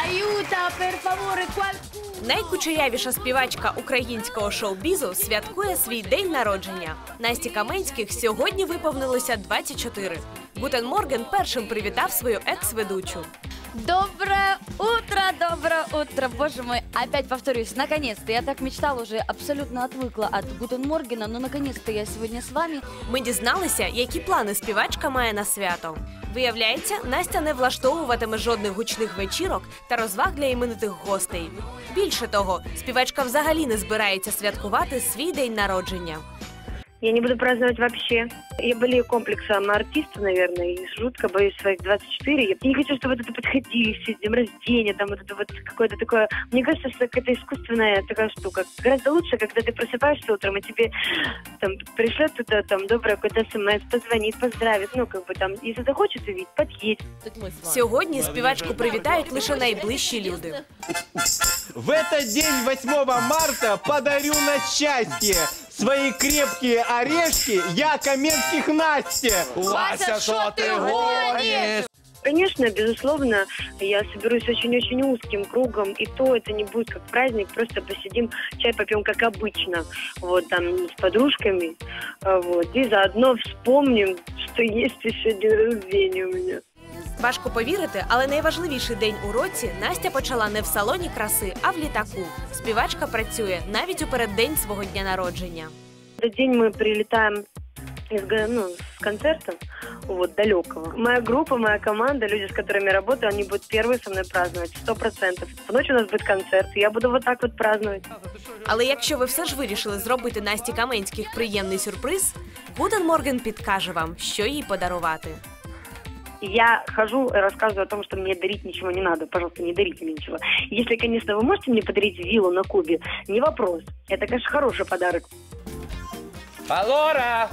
aiuta, per favore, qualcuno. Найкучерявіша співачка українського шоу-бізу святкує свій день народження. Насті Каменських сьогодні виповнилося 24. Гутен Морген першим привітав свою екс-ведучу. Доброе утро, доброе утро, боже мой. Опять повторюсь, наконец-то. Я так мечтала уже, абсолютно отвыкла от Гутен Моргена, но наконец-то я сегодня с вами. Ми дізналися, які плани співачка має на свято. Виявляється, Настя не влаштовуватиме жодних гучних вечірок та розваг для іменитих гостей. Більше того, співачка взагалі не збирається святкувати свій день народження. Я не буду праздновать вообще. Я болею комплексом артиста, наверное, и жутко боюсь своих 24. Я не хочу, чтобы вот это подходили все, день рождения, там вот это вот какое-то такое... Мне кажется, что какая-то искусственная такая штука. Гораздо лучше, когда ты просыпаешься утром, и тебе там пришлет туда там доброе какое-то смс, позвонит, поздравит, ну, как бы там, если захочет увидеть, подъедет. Сьогодні співачку привітають лише найближчі люди. В этот день, 8 марта, подарю на счастье свои крепкие орешки я Каменских Насте. Вася, что ты гонишь? Конечно, безусловно, я соберусь очень-очень узким кругом, и то это не будет как праздник, просто посидим, чай попьем, как обычно, вот там с подружками, а, вот, и заодно вспомним, что есть еще день рождения у меня. Важко повірити, але найважливіший день у році Настя почала не в салоні краси, а в літаку. Співачка працює навіть у переддень свого дня народження. В этот день мы прилетаем из, га- ну, с концерта, вот, далекого. Моя группа, моя команда, люди, с которыми я работаю, они будут первые со мной праздновать, сто процентов. В ночь у нас будет концерт, и я буду вот так вот праздновать. Але якщо ви все ж вирішили зробити Насті Каменських приємний сюрприз, Гутен Морген підкаже вам, що їй подарувати. Я хожу рассказываю о том, что мне дарить ничего не надо. Пожалуйста, не дарите мне ничего. Если, конечно, вы можете мне подарить виллу на Кубе, не вопрос. Это, конечно, хороший подарок. Алора!